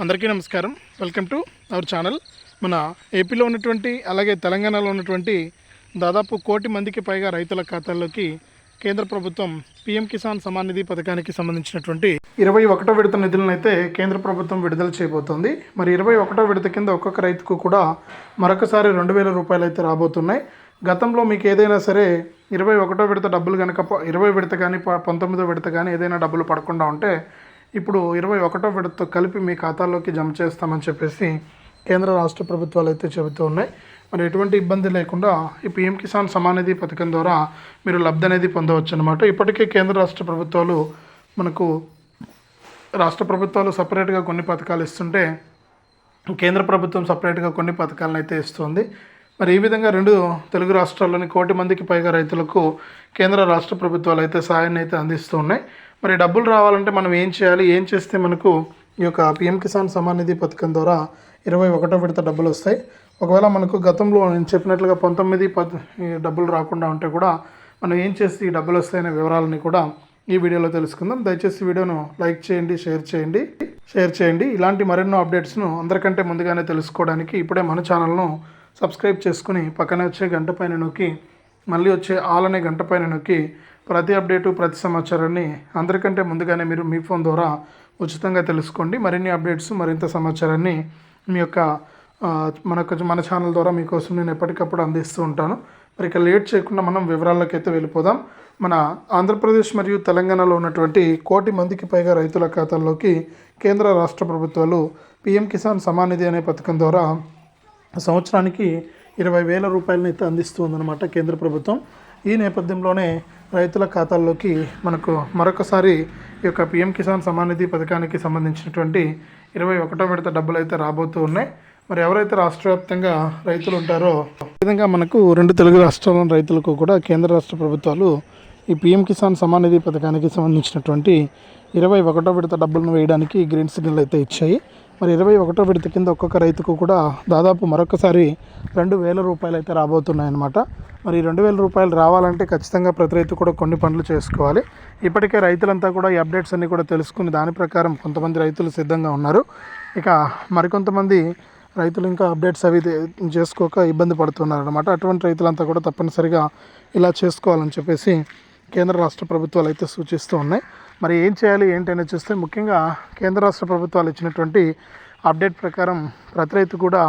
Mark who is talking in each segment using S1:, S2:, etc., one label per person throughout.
S1: అందరికీ నమస్కారం. Welcome to our channel మన ఏపీలో ఉన్నటువంటి అలాగే తెలంగాణలో ఉన్నటువంటి దాదాపు కోటి మందికి పైగా రైతుల ఖాతాల్లోకి కేంద్ర ప్రభుత్వం పీఎం కిసాన్ సమాన్ నిధి పథకానికి సంబంధించినటువంటి ఇరవై ఒకటో విడత నిధులను అయితే కేంద్ర ప్రభుత్వం విడుదల చేయబోతోంది. మరి ఇరవై ఒకటో విడత కింద ఒక్కొక్క రైతుకు కూడా మరొకసారి రెండు వేల రూపాయలు అయితే రాబోతున్నాయి. గతంలో మీకు ఏదైనా సరే ఇరవై ఒకటో విడత డబ్బులు కనుక ఇరవై విడత కానీ ప- పంతొమ్మిదో విడత కానీ ఏదైనా డబ్బులు పడకుండా ఉంటే ఇప్పుడు ఇరవై ఒకటో విడతతో కలిపి మీ ఖాతాలోకి జమ చేస్తామని చెప్పేసి కేంద్ర రాష్ట్ర ప్రభుత్వాలు అయితే చెబుతూ ఉన్నాయి. మరి ఎటువంటి ఇబ్బంది లేకుండా ఈ పీఎం కిసాన్ సమానిధి పథకం ద్వారా మీరు లబ్ధి అనేది పొందవచ్చు అనమాట ఇప్పటికే కేంద్ర రాష్ట్ర ప్రభుత్వాలు మనకు రాష్ట్ర ప్రభుత్వాలు సపరేట్గా కొన్ని పథకాలు ఇస్తుంటే కేంద్ర ప్రభుత్వం సపరేట్గా కొన్ని పథకాలను అయితే ఇస్తుంది. మరి ఈ విధంగా రెండు తెలుగు రాష్ట్రాల్లోని కోటి మందికి పైగా రైతులకు కేంద్ర రాష్ట్ర ప్రభుత్వాలు అయితే సాయాన్ని అయితే అందిస్తూ ఉన్నాయి. మరి డబ్బులు రావాలంటే మనం ఏం చేయాలి? ఏం చేస్తే మనకు ఈ యొక్క పిఎం కిసాన్ సమాన్ నిధి పథకం ద్వారా ఇరవై ఒకటో విడత డబ్బులు వస్తాయి? ఒకవేళ మనకు గతంలో నేను చెప్పినట్లుగా పంతొమ్మిది పద్ డబ్బులు రాకుండా ఉంటే కూడా మనం ఏం చేస్తే ఈ డబ్బులు వస్తాయనే వివరాలని కూడా ఈ వీడియోలో తెలుసుకుందాం. దయచేసి వీడియోను లైక్ చేయండి షేర్ చేయండి షేర్ చేయండి. ఇలాంటి మరెన్నో అప్డేట్స్ను అందరికంటే ముందుగానే తెలుసుకోవడానికి ఇప్పుడే మన ఛానల్ను సబ్స్క్రైబ్ చేసుకుని పక్కనే వచ్చే గంట పైన నొక్కి మళ్ళీ వచ్చే ఆల్ అనే గంట పైన నొక్కి ప్రతి అప్డేటు ప్రతి సమాచారాన్ని అందరికంటే ముందుగానే మీరు మీ ఫోన్ ద్వారా ఉచితంగా తెలుసుకోండి. మరిన్ని అప్డేట్స్ మరింత సమాచారాన్ని మీ యొక్క మన మనకు మన ఛానల్ ద్వారా మీకోసం నేను ఎప్పటికప్పుడు అందిస్తూ ఉంటాను. మరి ఇక లేట్ చేయకుండా మనం వివరాల్లోకి అయితే వెళ్ళిపోదాం. మన ఆంధ్రప్రదేశ్ మరియు తెలంగాణలో ఉన్నటువంటి కోటి మందికి పైగా రైతుల ఖాతాల్లోకి కేంద్ర రాష్ట్ర ప్రభుత్వాలు పిఎం కిసాన్ సమానిధి అనే పథకం ద్వారా సంవత్సరానికి ఇరవై వేల రూపాయలని అయితే అందిస్తుందన్నమాట కేంద్ర ప్రభుత్వం. ఈ నేపథ్యంలోనే రైతుల ఖాతాల్లోకి మనకు మరొకసారి ఈ యొక్క పిఎం కిసాన్ సమాన్ నిధి పథకానికి సంబంధించినటువంటి ఇరవై ఒకటో విడత డబ్బులు అయితే రాబోతూ ఉన్నాయి. మరి ఎవరైతే రాష్ట్ర వ్యాప్తంగా రైతులు ఉంటారో విధంగా మనకు రెండు తెలుగు రాష్ట్రాల రైతులకు కూడా కేంద్ర రాష్ట్ర ప్రభుత్వాలు ఈ పిఎం కిసాన్ సమాన్ నిధి పథకానికి సంబంధించినటువంటి ఇరవై ఒకటో విడత డబ్బులను వేయడానికి గ్రీన్ సిగ్నల్ అయితే ఇచ్చాయి. మరి ఇరవై ఒకటో విడత కింద ఒక్కొక్క రైతుకు కూడా దాదాపు మరొకసారి రెండు వేల రూపాయలు అయితే రాబోతున్నాయన్నమాట. మరి రెండు వేల రూపాయలు రావాలంటే ఖచ్చితంగా ప్రతి రైతు కూడా కొన్ని పనులు చేసుకోవాలి. ఇప్పటికే రైతులంతా కూడా ఈ అప్డేట్స్ అన్నీ కూడా తెలుసుకుని దాని ప్రకారం కొంతమంది రైతులు సిద్ధంగా ఉన్నారు. ఇక మరికొంతమంది రైతులు ఇంకా అప్డేట్స్ అవి చేసుకోక ఇబ్బంది పడుతున్నారు అనమాట అటువంటి రైతులంతా కూడా తప్పనిసరిగా ఇలా చేసుకోవాలని చెప్పేసి కేంద్ర రాష్ట్ర ప్రభుత్వాలు అయితే సూచిస్తూ ఉన్నాయి. మరి ఏం చేయాలి ఏంటనే చూస్తే ముఖ్యంగా కేంద్ర రాష్ట్ర ప్రభుత్వాలు ఇచ్చినటువంటి అప్డేట్ ప్రకారం ప్రతి రైతు కూడా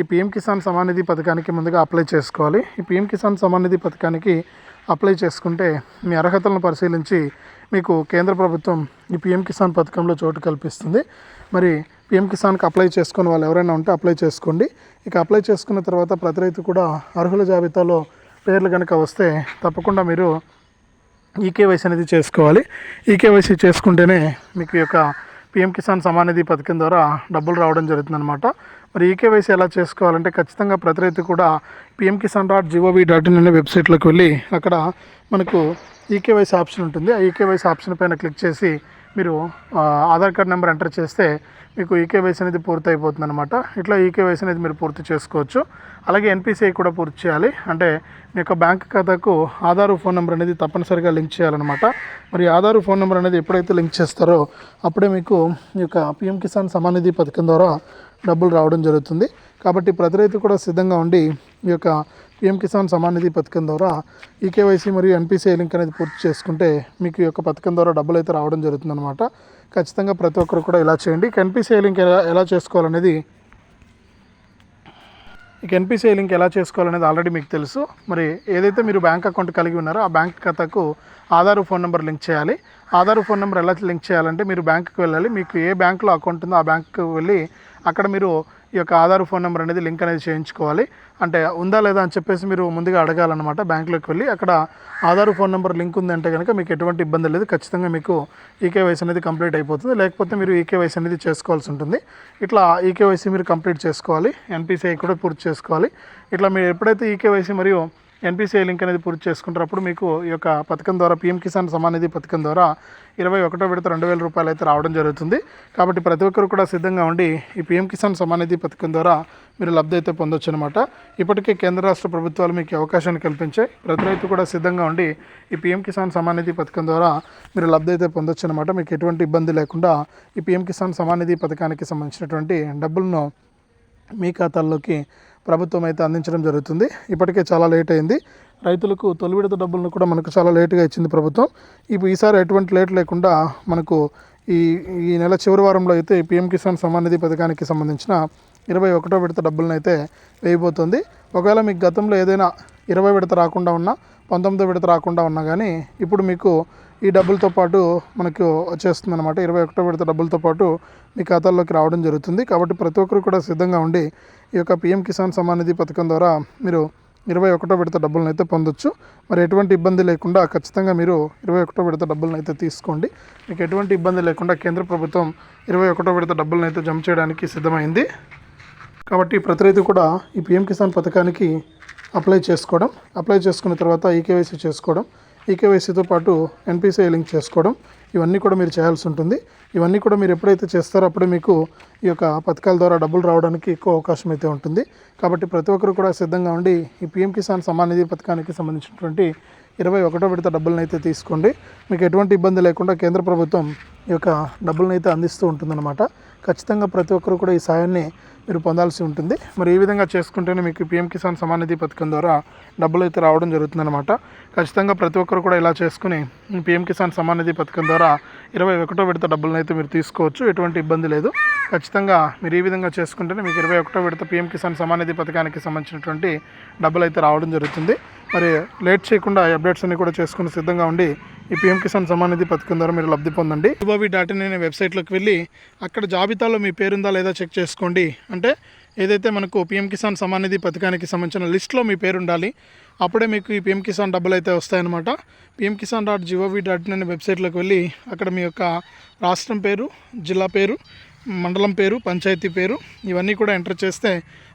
S1: ఈ పిఎం కిసాన్ సమాన్ నిధి పథకానికి ముందుగా అప్లై చేసుకోవాలి. ఈ పిఎం కిసాన్ సమాన్ నిధి పథకానికి అప్లై చేసుకుంటే మీ అర్హతలను పరిశీలించి మీకు కేంద్ర ప్రభుత్వం ఈ పిఎం కిసాన్ పథకంలో చోటు కల్పిస్తుంది. మరి పిఎం కిసాన్కి అప్లై చేసుకున్న వాళ్ళు ఎవరైనా ఉంటే అప్లై చేసుకోండి. ఇక అప్లై చేసుకున్న తర్వాత ప్రతి రైతు కూడా అర్హుల జాబితాలో పేర్లు కనుక వస్తే తప్పకుండా మీరు ఈకేవైసీ అనేది చేసుకోవాలి. ఈకేవైసీ చేసుకుంటేనే మీకు ఈ యొక్క పిఎం కిసాన్ సమానిధి పథకం ద్వారా డబ్బులు రావడం జరుగుతుందన్నమాట. మరి ఈకేవైసీ ఎలా చేసుకోవాలంటే ఖచ్చితంగా ప్రతి రైతు కూడా PM Kisan dot G O V dot in అనే వెబ్సైట్లోకి వెళ్ళి అక్కడ మనకు ఈకేవైసీ ఆప్షన్ ఉంటుంది. ఆ ఈకేవైసీ ఆప్షన్ పైన క్లిక్ చేసి మీరు ఆధార్ కార్డ్ నెంబర్ ఎంటర్ చేస్తే మీకు ఈకేవైసీ అనేది పూర్తి అయిపోతుంది అనమాట ఇట్లా ఈకేవైసీ అనేది మీరు పూర్తి చేసుకోవచ్చు. అలాగే ఎన్పిసిఐ కూడా పూర్తి చేయాలి. అంటే మీ యొక్క బ్యాంక్ ఖాతాకు ఆధార్ ఫోన్ నెంబర్ అనేది తప్పనిసరిగా లింక్ చేయాలన్నమాట. మరి ఆధార్ ఫోన్ నెంబర్ అనేది ఎప్పుడైతే లింక్ చేస్తారో అప్పుడే మీకు ఈ యొక్క పిఎం కిసాన్ సమాన్ నిధి పథకం ద్వారా డబ్బులు రావడం జరుగుతుంది. కాబట్టి ప్రతి రైతు కూడా సిద్ధంగా ఉండి ఈ యొక్క పిఎం కిసాన్ సమాన్ నిధి పథకం ద్వారా ఈకేవైసీ మరియు ఎన్పిసిఐ లింక్ అనేది పూర్తి చేసుకుంటే మీకు ఈ యొక్క పథకం ద్వారా డబ్బులు అయితే రావడం జరుగుతుందన్నమాట. ఖచ్చితంగా ప్రతి ఒక్కరు కూడా ఇలా చేయండి. ఇక ఎన్పిసిఐ లింక్ ఎలా ఎలా చేసుకోవాలనేది ఇక ఎన్పిసిఐ లింక్ ఎలా చేసుకోవాలనేది ఆల్రెడీ మీకు తెలుసు. మరి ఏదైతే మీరు బ్యాంక్ అకౌంట్ కలిగి ఉన్నారో ఆ బ్యాంక్ ఖాతాకు ఆధార్ ఫోన్ నెంబర్ లింక్ చేయాలి. ఆధార్ ఫోన్ నెంబర్ ఎలా లింక్ చేయాలంటే మీరు బ్యాంకుకి వెళ్ళాలి. మీకు ఏ బ్యాంకులో అకౌంట్ ఉందో ఆ బ్యాంకుకి వెళ్ళి అక్కడ మీరు ఈ యొక్క ఆధార్ ఫోన్ నెంబర్ అనేది లింక్ అనేది చేయించుకోవాలి. అంటే ఉందా లేదా అని చెప్పేసి మీరు ముందుగా అడగాలన్నమాట బ్యాంకులోకి వెళ్ళి. అక్కడ ఆధార్ ఫోన్ నెంబర్ లింక్ ఉందంటే కనుక మీకు ఎటువంటి ఇబ్బంది లేదు. ఖచ్చితంగా మీకు ఈకేవైసీ అనేది కంప్లీట్ అయిపోతుంది. లేకపోతే మీరు ఈకేవైసీ అనేది చేసుకోవాల్సి ఉంటుంది. ఇట్లా ఈకేవైసీ మీరు కంప్లీట్ చేసుకోవాలి. ఎన్పిసిఐ కూడా పూర్తి చేసుకోవాలి. ఇట్లా మీరు ఎప్పుడైతే ఈకేవైసీ మరియు ఎన్పిసిఐ లింక్ అనేది పూర్తి చేసుకుంటారు అప్పుడు మీకు ఈ యొక్క పథకం ద్వారా పీఎం కిసాన్ సమాన్ నిధి పథకం ద్వారా ఇరవై ఒకటో విడత రెండు వేల రూపాయలు అయితే రావడం జరుగుతుంది. కాబట్టి ప్రతి ఒక్కరు కూడా సిద్ధంగా ఉండి ఈ పీఎం కిసాన్ సమాన్ నిధి పథకం ద్వారా మీరు లబ్ధి అయితే పొందొచ్చు అనమాట ఇప్పటికే కేంద్ర రాష్ట్ర ప్రభుత్వాలు మీకు అవకాశాన్ని కల్పించాయి ప్రతి రైతు కూడా సిద్ధంగా ఉండి ఈ పీఎం కిసాన్ సమాన్ నిధి పథకం ద్వారా మీరు లబ్ధి అయితే పొందొచ్చు అనమాట మీకు ఎటువంటి ఇబ్బంది లేకుండా ఈ పీఎం కిసాన్ సమాన్ నిధి పథకానికి సంబంధించినటువంటి డబ్బులను మీ ఖాతాల్లోకి ప్రభుత్వం అయితే అందించడం జరుగుతుంది. ఇప్పటికే చాలా లేట్ అయింది. రైతులకు తొలి విడత డబ్బులను కూడా మనకు చాలా లేటుగా ఇచ్చింది ప్రభుత్వం. ఇప్పుడు ఈసారి ఎటువంటి లేట్ లేకుండా మనకు ఈ ఈ నెల చివరి వారంలో అయితే పిఎం కిసాన్ సమ్మాన్ నిధి పథకానికి సంబంధించిన ఇరవై ఒకటో విడత డబ్బులను అయితే వేయబోతుంది. ఒకవేళ మీకు గతంలో ఏదైనా ఇరవై విడత రాకుండా ఉన్నా పంతొమ్మిదో విడత రాకుండా ఉన్నా కానీ ఇప్పుడు మీకు ఈ డబ్బులతో పాటు మనకు వచ్చేస్తుంది అనమాట ఇరవై ఒకటో విడత డబ్బులతో పాటు మీ ఖాతాల్లోకి రావడం జరుగుతుంది. కాబట్టి ప్రతి ఒక్కరు కూడా సిద్ధంగా ఉండి ఈ యొక్క పిఎం కిసాన్ సమ్మాన్ నిధి పథకం ద్వారా మీరు ఇరవై ఒకటో విడత డబ్బులను అయితే పొందొచ్చు. మరి ఎటువంటి ఇబ్బంది లేకుండా ఖచ్చితంగా మీరు ఇరవై ఒకటో విడత డబ్బులను అయితే తీసుకోండి. మీకు ఎటువంటి ఇబ్బంది లేకుండా కేంద్ర ప్రభుత్వం ఇరవై ఒకటో విడత డబ్బులను అయితే జమ చేయడానికి సిద్ధమైంది. కాబట్టి ప్రతి రైతు కూడా ఈ పిఎం కిసాన్ పథకానికి అప్లై చేసుకోవడం అప్లై చేసుకున్న తర్వాత ఈకేవైసీ చేసుకోవడం ఈకేవైసీతో పాటు ఎన్పిసిఐ లింక్ చేసుకోవడం ఇవన్నీ కూడా మీరు చేయాల్సి ఉంటుంది. ఇవన్నీ కూడా మీరు ఎప్పుడైతే చేస్తారో అప్పుడే మీకు ఈ యొక్క పథకాల ద్వారా డబ్బులు రావడానికి ఎక్కువ అవకాశం అయితే ఉంటుంది. కాబట్టి ప్రతి ఒక్కరు కూడా సిద్ధంగా ఉండి ఈ పిఎం కిసాన్ సమ్మాన్ నిధి పథకానికి సంబంధించినటువంటి ఇరవై ఒకటో విడత డబ్బులను అయితే తీసుకోండి. మీకు ఎటువంటి ఇబ్బంది లేకుండా కేంద్ర ప్రభుత్వం ఈ యొక్క డబ్బులను అయితే అందిస్తూ ఉంటుందన్నమాట. ఖచ్చితంగా ప్రతి ఒక్కరు కూడా ఈ సాయాన్ని మీరు పొందాల్సి ఉంటుంది. మరి ఈ విధంగా చేసుకుంటేనే మీకు పిఎం కిసాన్ సమాన్ నిధి పథకం ద్వారా డబ్బులు అయితే రావడం జరుగుతుందన్నమాట. ఖచ్చితంగా ప్రతి ఒక్కరు కూడా ఇలా చేసుకుని పీఎం పిఎం కిసాన్ సమాన్ నిధి పథకం ద్వారా ఇరవై ఒకటో విడత డబ్బులను అయితే మీరు తీసుకోవచ్చు. ఎటువంటి ఇబ్బంది లేదు. ఖచ్చితంగా మీరు ఈ విధంగా చేసుకుంటేనే మీకు ఇరవై ఒకటో విడత పిఎం కిసాన్ సమాన్ నిధి పథకానికి సంబంధించినటువంటి డబ్బులు అయితే రావడం జరుగుతుంది. మరి లేట్ చేయకుండా ఈ అప్డేట్స్ అన్ని కూడా చేసుకుని సిద్ధంగా ఉండి ఈ పిఎం కిసాన్ సమానిధి నిధి పథకం ద్వారా మీరు లబ్ధి పొందండి. బాబీ డాట్ ఇన్ అనే వెబ్సైట్లోకి వెళ్ళి అక్కడ జాబితాలో మీ పేరుందా లేదా చెక్ చేసుకోండి. అంటే ఏదైతే మనకు పిఎం కిసాన్ సమానిధి నిధి పథకానికి సంబంధించిన లిస్ట్లో మీ పేరు ఉండాలి అప్పుడే మీకు ఈ పిఎం కిసాన్ డబ్బులు అయితే వస్తాయన్నమాట. PM Kisan dot G O V dot in అనే వెబ్సైట్లోకి వెళ్ళి అక్కడ మీ యొక్క రాష్ట్రం పేరు జిల్లా పేరు మండలం పేరు పంచాయతీ పేరు ఇవన్నీ కూడా ఎంటర్ చేస్తే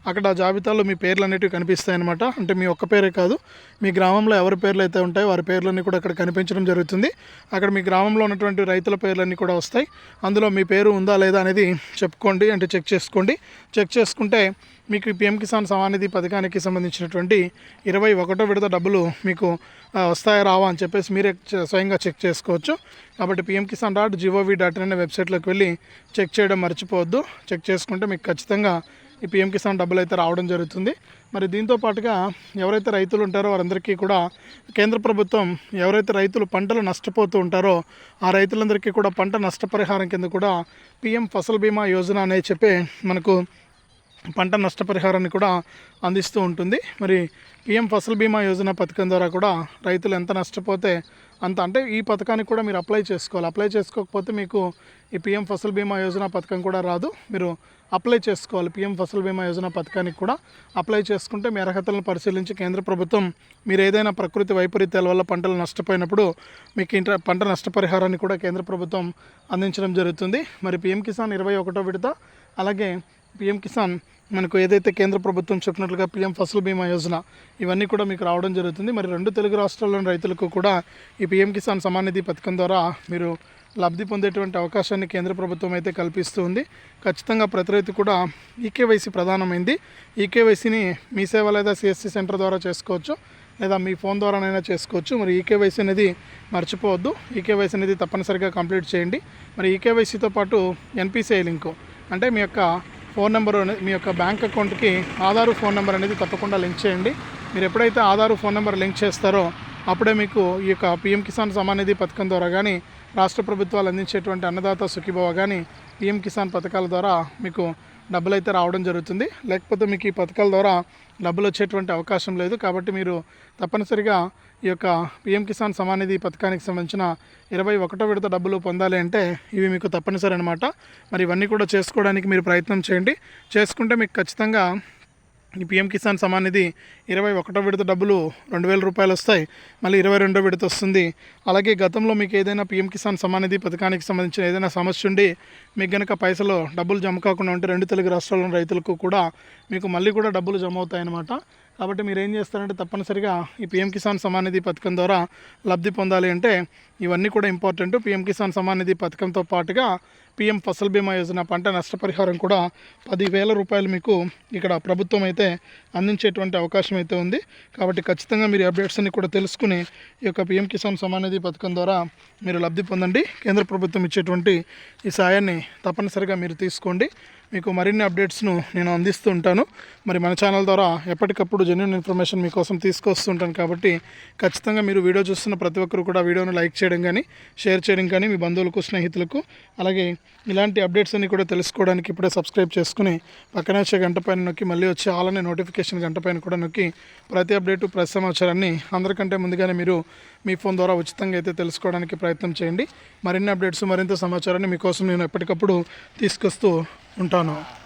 S1: అక్కడ జాబితాలో మీ పేర్లు అనేటివి కనిపిస్తాయి అనమాట అంటే మీ ఒక్క పేరే కాదు మీ గ్రామంలో ఎవరి పేర్లు అయితే ఉంటాయో వారి పేర్లన్నీ కూడా అక్కడ కనిపించడం జరుగుతుంది. అక్కడ మీ గ్రామంలో ఉన్నటువంటి రైతుల పేర్లన్నీ కూడా వస్తాయి. అందులో మీ పేరు ఉందా లేదా అనేది చెప్పుకోండి అంటే చెక్ చేసుకోండి. చెక్ చేసుకుంటే మీకు ఈ పిఎం కిసాన్ సమానిధి పథకానికి సంబంధించినటువంటి ఇరవై ఒకటో విడత డబ్బులు మీకు వస్తాయా రావా అని చెప్పేసి మీరే స్వయంగా చెక్ చేసుకోవచ్చు. కాబట్టి PM Kisan dot G O V dot in అనే వెబ్సైట్లోకి వెళ్ళి చెక్ చేయడం మర్చిపోవద్దు. చెక్ చేసుకుంటే మీకు ఖచ్చితంగా ఈ పిఎం కిసాన్ డబ్బులు అయితే రావడం జరుగుతుంది. మరి దీంతో పాటుగా ఎవరైతే రైతులు ఉంటారో వారందరికీ కూడా కేంద్ర ప్రభుత్వం ఎవరైతే రైతులు పంటలు నష్టపోతూ ఉంటారో ఆ రైతులందరికీ కూడా పంట నష్టపరిహారం కింద కూడా పిఎం ఫసల్ బీమా యోజన అనేది చెప్పి మనకు పంట నష్టపరిహారాన్ని కూడా అందిస్తూ ఉంటుంది. మరి పిఎం ఫసల్ బీమా యోజన పథకం ద్వారా కూడా రైతులు ఎంత నష్టపోతే అంత అంటే ఈ పథకానికి కూడా మీరు అప్లై చేసుకోవాలి. అప్లై చేసుకోకపోతే మీకు ఈ పిఎం ఫసల్ బీమా యోజన పథకం కూడా రాదు. మీరు అప్లై చేసుకోవాలి. పిఎం ఫసల్ బీమా యోజన పథకానికి కూడా అప్లై చేసుకుంటే మీ అర్హతలను పరిశీలించి కేంద్ర ప్రభుత్వం మీరు ఏదైనా ప్రకృతి వైపరీత్యాల వల్ల పంటలు నష్టపోయినప్పుడు మీకు ఇంట పంట నష్టపరిహారాన్ని కూడా కేంద్ర ప్రభుత్వం అందించడం జరుగుతుంది. మరి పిఎం కిసాన్ ఇరవై ఒకటో విడత అలాగే పిఎం కిసాన్ మనకు ఏదైతే కేంద్ర ప్రభుత్వం చెప్పినట్లుగా పిఎం ఫసల్ బీమా యోజన ఇవన్నీ కూడా మీకు రావడం జరుగుతుంది. మరి రెండు తెలుగు రాష్ట్రాల్లోని రైతులకు కూడా ఈ పిఎం కిసాన్ సమానిధి పథకం ద్వారా మీరు లబ్ధి పొందేటువంటి అవకాశాన్ని కేంద్ర ప్రభుత్వం అయితే కల్పిస్తూ ఉంది. ఖచ్చితంగా ప్రతి రైతు కూడా ఈకేవైసీ ప్రధానమైంది. ఈకేవైసీని మీ సేవ లేదా సిఎస్సి సెంటర్ ద్వారా చేసుకోవచ్చు లేదా మీ ఫోన్ ద్వారానైనా చేసుకోవచ్చు. మరి ఈకేవైసీ అనేది మర్చిపోవద్దు. ఈకేవైసీ అనేది తప్పనిసరిగా కంప్లీట్ చేయండి. మరి ఈకేవైసీతో పాటు ఎన్పిసిఐ లింకు అంటే మీ యొక్క ఫోన్ నెంబర్ మీ యొక్క బ్యాంక్ అకౌంట్కి ఆధారు ఫోన్ నెంబర్ అనేది తప్పకుండా లింక్ చేయండి. మీరు ఎప్పుడైతే ఆధారు ఫోన్ నెంబర్ లింక్ చేస్తారో అప్పుడే మీకు ఈ యొక్క పిఎం కిసాన్ సమాన్ నిధి పథకం ద్వారా కానీ రాష్ట్ర ప్రభుత్వాలు అందించేటువంటి అన్నదాత సుఖీభవ కానీ పిఎం కిసాన్ పథకాల ద్వారా మీకు డబ్బులు అయితే రావడం జరుగుతుంది. లేకపోతే మీకు ఈ పథకాల ద్వారా డబ్బులు వచ్చేటువంటి అవకాశం లేదు. కాబట్టి మీరు తప్పనిసరిగా ఈ యొక్క పిఎం కిసాన్ సమానిధి పథకానికి సంబంధించిన ఇరవై ఒకటో విడత డబ్బులు పొందాలి అంటే ఇవి మీకు తప్పనిసరి అనమాట మరి ఇవన్నీ కూడా చేసుకోవడానికి మీరు ప్రయత్నం చేయండి. చేసుకుంటే మీకు ఖచ్చితంగా ఈ పిఎం కిసాన్ సమాన్ నిధి ఇరవై ఒకటో విడత డబ్బులు రెండు వేల రూపాయలు వస్తాయి. మళ్ళీ ఇరవై రెండో విడత వస్తుంది. అలాగే గతంలో మీకు ఏదైనా పిఎం కిసాన్ సమాన్ నిధి పథకానికి సంబంధించిన ఏదైనా సమస్య ఉండి మీకు గనక పైసలు డబ్బులు జమ కాకుండా ఉంటే రెండు తెలుగు రాష్ట్రాల్లోని రైతులకు కూడా మీకు మళ్ళీ కూడా డబ్బులు జమ అవుతాయన్నమాట. కాబట్టి మీరు ఏం చేస్తారంటే తప్పనిసరిగా ఈ పిఎం కిసాన్ సమాన్ నిధి పథకం ద్వారా లబ్ధి పొందాలి అంటే ఇవన్నీ కూడా ఇంపార్టెంట్ పిఎం కిసాన్ సమాన్ నిధి పథకంతో పాటుగా పిఎం ఫసల్ బీమా యోజన పంట నష్టపరిహారం కూడా పదివేల రూపాయలు మీకు ఇక్కడ ప్రభుత్వం అయితే అందించేటువంటి అవకాశం అయితే ఉంది. కాబట్టి ఖచ్చితంగా మీరు అప్డేట్స్ అన్ని కూడా తెలుసుకుని ఈ యొక్క పిఎం కిసాన్ సమాన్ నిధి పథకం ద్వారా మీరు లబ్ధి పొందండి. కేంద్ర ప్రభుత్వం ఇచ్చేటువంటి ఈ సాయాన్ని తప్పనిసరిగా మీరు తీసుకోండి. మీకు మరిన్ని అప్డేట్స్ను నేను అందిస్తూ ఉంటాను మరి మన ఛానల్ ద్వారా ఎప్పటికప్పుడు జెన్యున్ ఇన్ఫర్మేషన్ మీకోసం తీసుకొస్తుంటాను కాబట్టి ఖచ్చితంగా మీరు వీడియో చూస్తున్న ప్రతి ఒక్కరు కూడా వీడియోను లైక్ చేయడం కానీ షేర్ చేయడం కానీ మీ బంధువులకు స్నేహితులకు అలాగే ఇలాంటి అప్డేట్స్ అన్ని కూడా తెలుసుకోవడానికి ఇప్పుడే సబ్స్క్రైబ్ చేసుకుని పక్కనే వచ్చే గంట పైన నొక్కి మళ్ళీ వచ్చే ఆలనే నోటిఫికేషన్ గంట పైన కూడా నొక్కి ప్రతి అప్డేటు ప్రతి సమాచారాన్ని అందరికంటే ముందుగానే మీరు మీ ఫోన్ ద్వారా ఉచితంగా అయితే తెలుసుకోవడానికి ప్రయత్నం చేయండి. మరిన్ని అప్డేట్స్ మరింత సమాచారాన్ని మీకోసం నేను ఎప్పటికప్పుడు తీసుకొస్తూ ఉంటాను.